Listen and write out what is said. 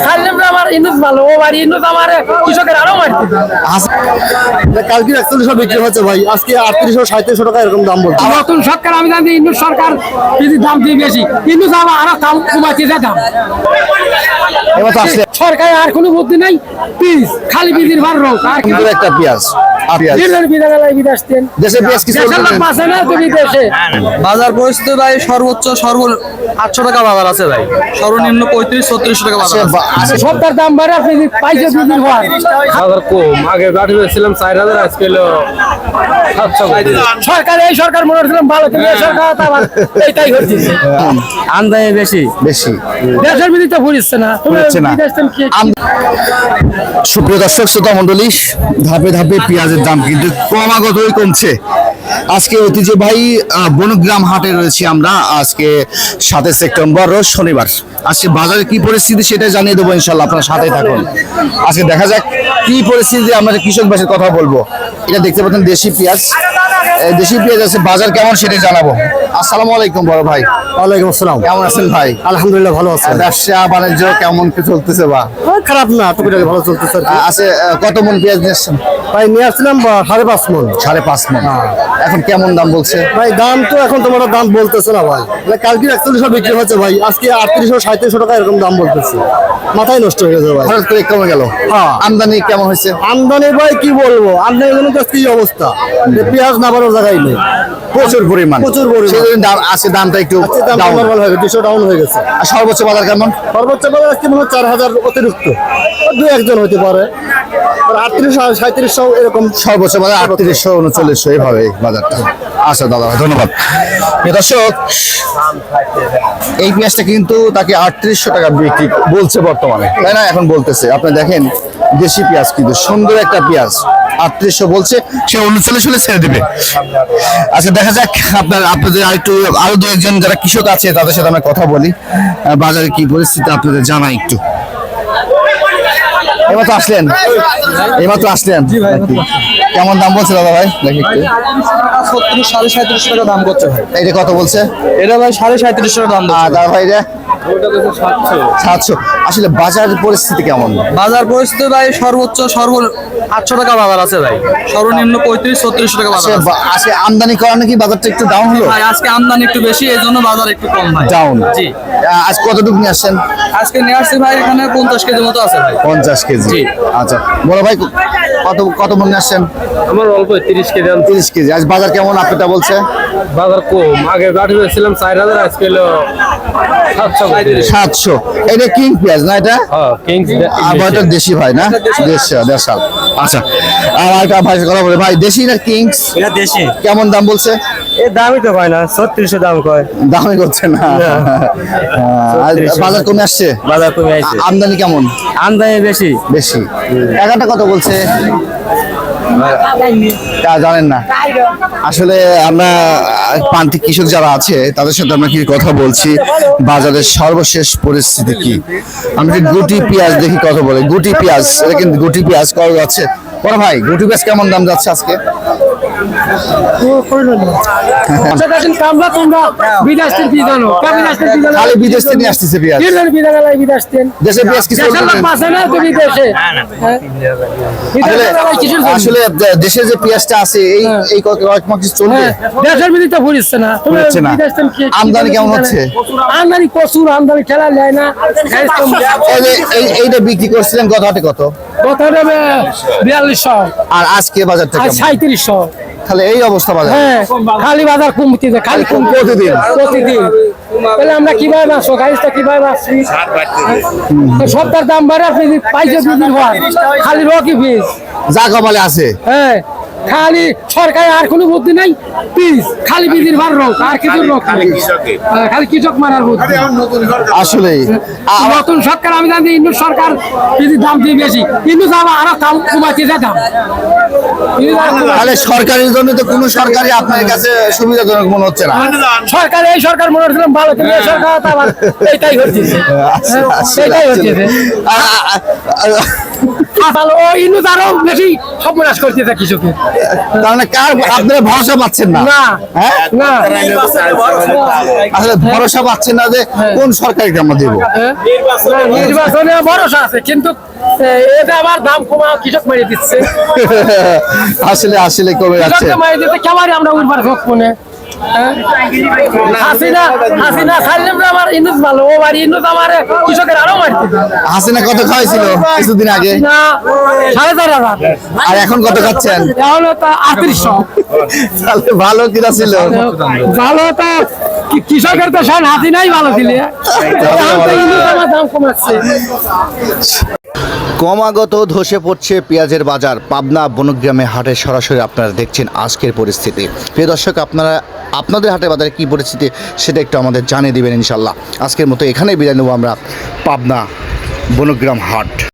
sallim ভালো ও বাড়ি Indus আমার কৃষকের আরও মারতে কালকে একচল্লিশশো বিক্রি হচ্ছে ভাই। আজকে আটত্রিশশো সাঁত্রিশশো টাকা এরকম দাম বলছে। নতুন সরকার আমি জানি সরকার যদি দাম দিয়ে বেশি। আবার আরও দাম কমাচ্ছে যে দাম। সরকার আর কোনো বুদ্ধি নাই। পিস খালি বিধির ভার রোগ আর কি সুন্দর একটা পেঁয়াজ বাজার পরিস্থিতি ভাই সর্বোচ্চ সর্ব আটশো টাকা বাজার আছে ভাই। সর্বনিম্ন পঁয়ত্রিশ ছত্রিশ টাকা বাজার আছে। সবটার দাম বাড়ে আপনি পাইছে দুদিন হওয়ার বাজার কম। আগে গাড়ি ছিলাম চার হাজার আজকে হলো সরকার এই সরকার মনে হচ্ছিলাম ভালো কিন্তু এই সরকার আবার এইটাই হচ্ছে। আমদানি বেশি। বেশি। দেশের বিধি তো ফুরিচ্ছে না। ফুরিচ্ছে না। বিদেশ থেকে কি- আম- সুপ্রিয় দর্শক শ্রোতা মন্ডলী ধাপে ধাপে পেঁয়াজের দাম কিন্তু ক্রমাগতই কমছে। আজকে ঐতিহ্যবাহী বনগ্রাম হাটে রয়েছি আমরা। আজকে সাতই সেপ্টেম্বর রোজ শনিবার। আজকে বাজারে কি পরিস্থিতি সেটা জানিয়ে দেবো ইনশাল্লাহ আপনারা সাথে থাকুন। আজকে দেখা যাক কি পরিস্থিতি আমরা কৃষক বাসের কথা বলব। এটা দেখতে পাচ্ছেন দেশি পেঁয়াজ। দেশি পেঁয়াজ আছে বাজার কেমন সেটা জানাব। আসসালামু আলাইকুম বড় ভাই। ওয়ালাইকুম আসসালাম। কেমন আছেন ভাই? আলহামদুলিল্লাহ ভালো আছে। ব্যবসা বাণিজ্য কেমন কি চলতেছে বা? খারাপ না টুকিটাকি ভালো চলতেছে আছে কত মন পেঁয়াজ নিয়েছেন? ভাই নিয়ে আসছিলাম বা, সাড়ে পাঁচ মন। সাড়ে পাঁচ মন। এখন কেমন দাম বলছে? ভাই দাম তো এখন তোমার দাম বলতেছে না ভাই। মানে কালকে একচল্লিশশো বিক্রি হচ্ছে ভাই আজকে আটত্রিশশো সাঁত্রিশশো টাকা এরকম দাম বলতেছে। মাথায় নষ্ট হয়ে গেছে ভাই। হঠাৎ করে কমে গেল? হ্যাঁ। আমদানি কেমন হয়েছে? আমদানি ভাই কি বলব? আমদানি জন্য তো এই অবস্থা। পেঁয়াজ না বাড়ার জায়গায় নেই। প্রচুর পরিমাণ। প্রচুর পরিমাণ। দাম আছে দামটা একটু ডাউন হয়ে গেছে দুশো ডাউন হয়ে গেছে। আর সর্বোচ্চ বাজার কেমন? সর্বোচ্চ বাজার আজকে মনে হয় চার হাজার অতিরিক্ত। দু একজন হতে পারে। আটত্রিশশো সাঁত্রিশশো এরকম। সর্বোচ্চ বাজার আটত্রিশশো উনচল্লিশশো এইভাবে বাজারটা। আচ্ছা দাদা ভাই, ধন্যবাদ দর্শক এই পেঁয়াজটা কিন্তু তাকে আটত্রিশশো টাকা বিক্রি বলছে বর্তমানে তাই না? এখন বলতেছে আপনি দেখেন দেশি পেঁয়াজ কিন্তু সুন্দর একটা পেঁয়াজ আটত্রিশশো বলছে সে উনচল্লিশ হলে ছেড়ে দিবে। আচ্ছা দেখা যাক আপনার আপনাদের আরেকটু আরও দু একজন যারা কৃষক আছে তাদের সাথে আমরা কথা বলি বাজারে কি পরিস্থিতি আপনাদের জানাই একটু। এবার তো আসলেন। এবার তো আসলেন। কেমন দাম বলছে দাদা ভাই? দেখি একটু। সত্তর সাড়ে সাঁত্রিশ টাকা দাম করছে ভাই। এটা কত বলছে? এটা ভাই সাড়ে সাঁত্রিশ টাকা দাম দাদা ভাই রে সাতশো। আসলে বাজার পরিস্থিতি কেমন? বাজার পরিস্থিতি ভাই সর্বোচ্চ সর্ব আটশো টাকা বাজার আছে ভাই। সর্বনিম্ন পঁয়ত্রিশ ছত্রিশ টাকা বাজার আজকে বা- আজকে আমদানি করা নাকি বাজারটা একটু ডাউন হলো? ভাই আজকে আমদানি একটু বেশি এই জন্য বাজার একটু কম ভাই। ডাউন জি। আজ কতটুকু নিয়ে আসছেন? আজকে নিয়ে আসছি ভাই এখানে পঞ্চাশ কেজি মতো আছে ভাই। পঞ্চাশ কেজি। জি। আচ্ছা বড় ভাই কত কত মন নিয়ে আসছেন? আমার অল্প তিরিশ কেজি। তিরিশ কেজি। আজ বাজার কেমন? আপনারটা বলছে বাজার কম আগে গাড়ি ছিলাম চার হাজার আজকে হলো সাতশো এটা কিং পেঁয়াজ না এটা? হ্যাঁ আবার এটা দেশি। ভাই না? দেশি দেশাল আচ্ছা আর একটা ভাই কথা বলে। ভাই দেশি না কিংস? এটা দেশি। কেমন দাম বলছে? এর দামই তো হয় না ছত্রিশশো দাম কয়। দামই করছে না। আজ বাজার কমে আসছে? বাজার কমে আসছে। আমদানি কেমন? আমদানি বেশি। বেশি। টাকাটা কত বলছে? তা জানেন না। আসলে আমরা প্রান্তিক কৃষক যারা আছে তাদের সাথে আমরা কি কথা বলছি? বাজারের সর্বশেষ পরিস্থিতি কি? আমি একটু গুটি পেঁয়াজ দেখি কথা বলে গুটি পেঁয়াজ এটা কিন্তু গুটি পেঁয়াজ করা যাচ্ছে। বড় ভাই গুটি পেঁয়াজ কেমন দাম যাচ্ছে আজকে? আসলে দেশে যে পেঁয়াজটা আছে এই এই কয়েক মাস চলবে। হ্যাঁ, দেশের বিধি তো ফুরিচ্ছে না। তুমি আমদানি কেমন হচ্ছে? আমদানি প্রচুর আমদানি ঠেলা নেয় না। এইটা বিক্রি করছিলেন কত? হাটে কত বিয়াল্লিশশো। আর আজকে বাজারটা সাঁত্রিশশো। তাহলে এই অবস্থা বাজার? হ্যাঁ খালি বাজার কমতে যায় খালি কম প্রতিদিন। প্রতিদিন। তাহলে আমরা কীভাবে বাঁচবো? গাড়িটা কীভাবে বাঁচছি সবটার দাম বাড়ে আপনি পাইছে দুদিন খালি রকি ফিস। যা কপালে আছে। হ্যাঁ। খালি সরকার আর কোনো বুদ্ধি নাই। পিস খালি বিধির ভার রোগ আর কিছু রোগ খালি খালি কৃষক মারার বুদ্ধি। আসলেই। আর নতুন সরকার আমি জানি ইন্দু সরকার বিধির দাম দিয়ে বেশি। ইন্দু আবার আরও দাম কমাচ্ছে যে দাম। তাহলে সরকারের জন্য তো কোনো সরকারি আপনার কাছে সুবিধাজনক মনে হচ্ছে না। সরকার এই সরকার মনে হচ্ছিলাম ভালো কিন্তু এই সরকার আবার এইটাই হচ্ছে। এইটাই হচ্ছে আ- আ- আ- ভালো ও ইনু আরও বেশি সর্বনাশ করতেছে কৃষকের কার আপনারা ভরসা পাচ্ছেন না? হ্যাঁ? না। আসলে ভরসা পাচ্ছেন না যে কোন সরকারকে আমরা দেবো? হ্যাঁ? নির্বাচনে ভরসা আছে কিন্তু এটা আবার দাম কমা কৃষক মেরে দিচ্ছে। আসলে আসলে কমে যাচ্ছে। মেরে আমরা উর্বর হ্যাঁ? হাসিনা হাসিনা ছাড়লাম না আমার ভালো। ও বাড়ি ইন্দুস আমার কৃষকের আরও মারতে হাসিনা কত খাওয়াইছিল কিছুদিন আগে? না সাড়ে চার হাজার। আর এখন কত খাচ্ছেন? তাহলে তো আটত্রিশশো। তাহলে ভালো কিনা ছিল? ভালো তো কৃষকের তো সব হাসিনাই ভালো ছিল এখন তো ইন্দুস আমার দাম কমাচ্ছে। ক্রমাগত ধসে পড়ছে পেঁয়াজের বাজার। পাবনা বনগ্রামে হাটে সরাসরি আপনারা দেখছেন আজকের পরিস্থিতি। প্রিয় দর্শক, আপনারা আপনাদের হাটে বাজারে কী পরিস্থিতি সেটা একটু আমাদের জানিয়ে দেবেন ইনশাল্লাহ আজকের মতো এখানেই বিদায় নেব আমরা পাবনা বনগ্রাম হাট।